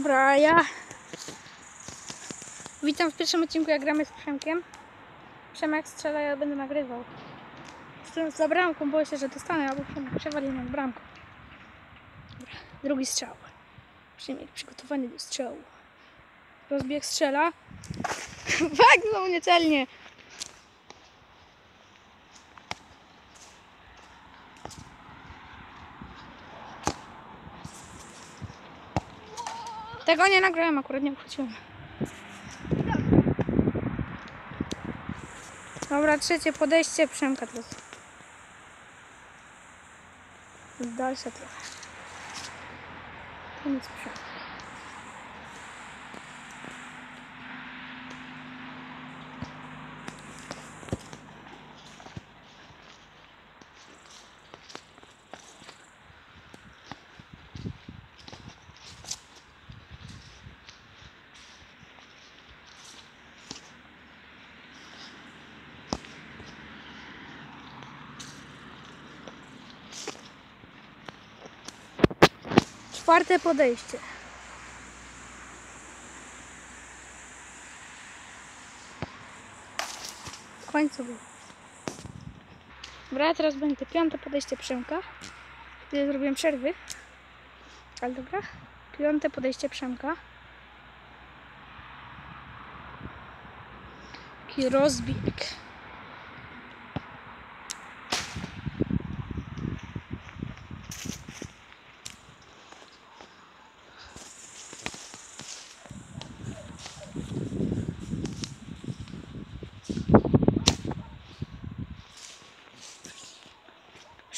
Dobra, ja witam w pierwszym odcinku, jak gramy z Przemkiem. Przemek strzela, ja będę nagrywał. Jestem za bramką, boję się, że dostanę, albo Przemek przewali nad bramką. Dobra, drugi strzał. Przemek przygotowany do strzału. Rozbieg strzela. Fak, znowu niecelnie. Tego nie nagrałem, akurat nie wróciłem. Dobra, trzecie podejście Przemka teraz. Dalsze trochę. Przemek. Czwarte podejście. Było. Dobra, teraz będzie piąte podejście Przemka. Tutaj zrobiłem przerwy. Ale dobra. Piąte podejście Przemka. Taki rozbieg.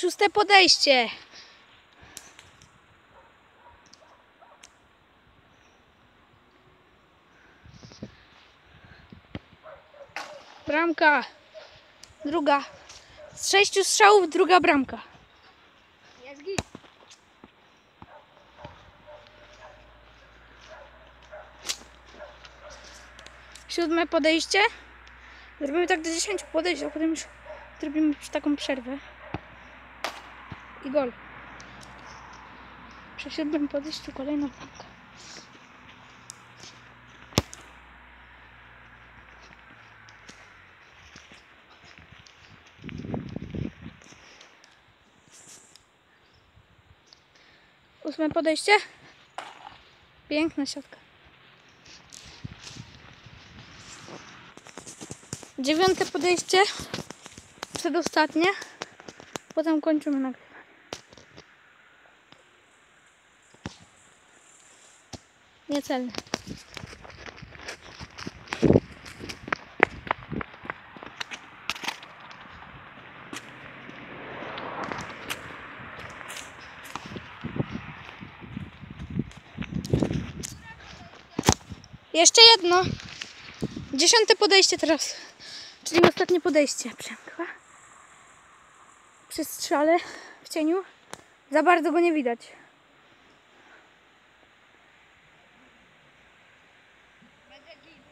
Szóste podejście. Bramka. Druga. Z sześciu strzałów druga bramka. Jest git. Siódme podejście. Zrobimy tak do 10 podejść, a potem już zrobimy już taką przerwę. I gol. Przy siódmym podejściu kolejna bramka. Ósme podejście. Piękna siatka. Dziewiąte podejście. Przedostatnie. Potem kończymy nagrywanie. Niecelne. Jeszcze jedno. Dziesiąte podejście teraz. Czyli ostatnie podejście Przemka. Przy strzale w cieniu. Za bardzo go nie widać. again.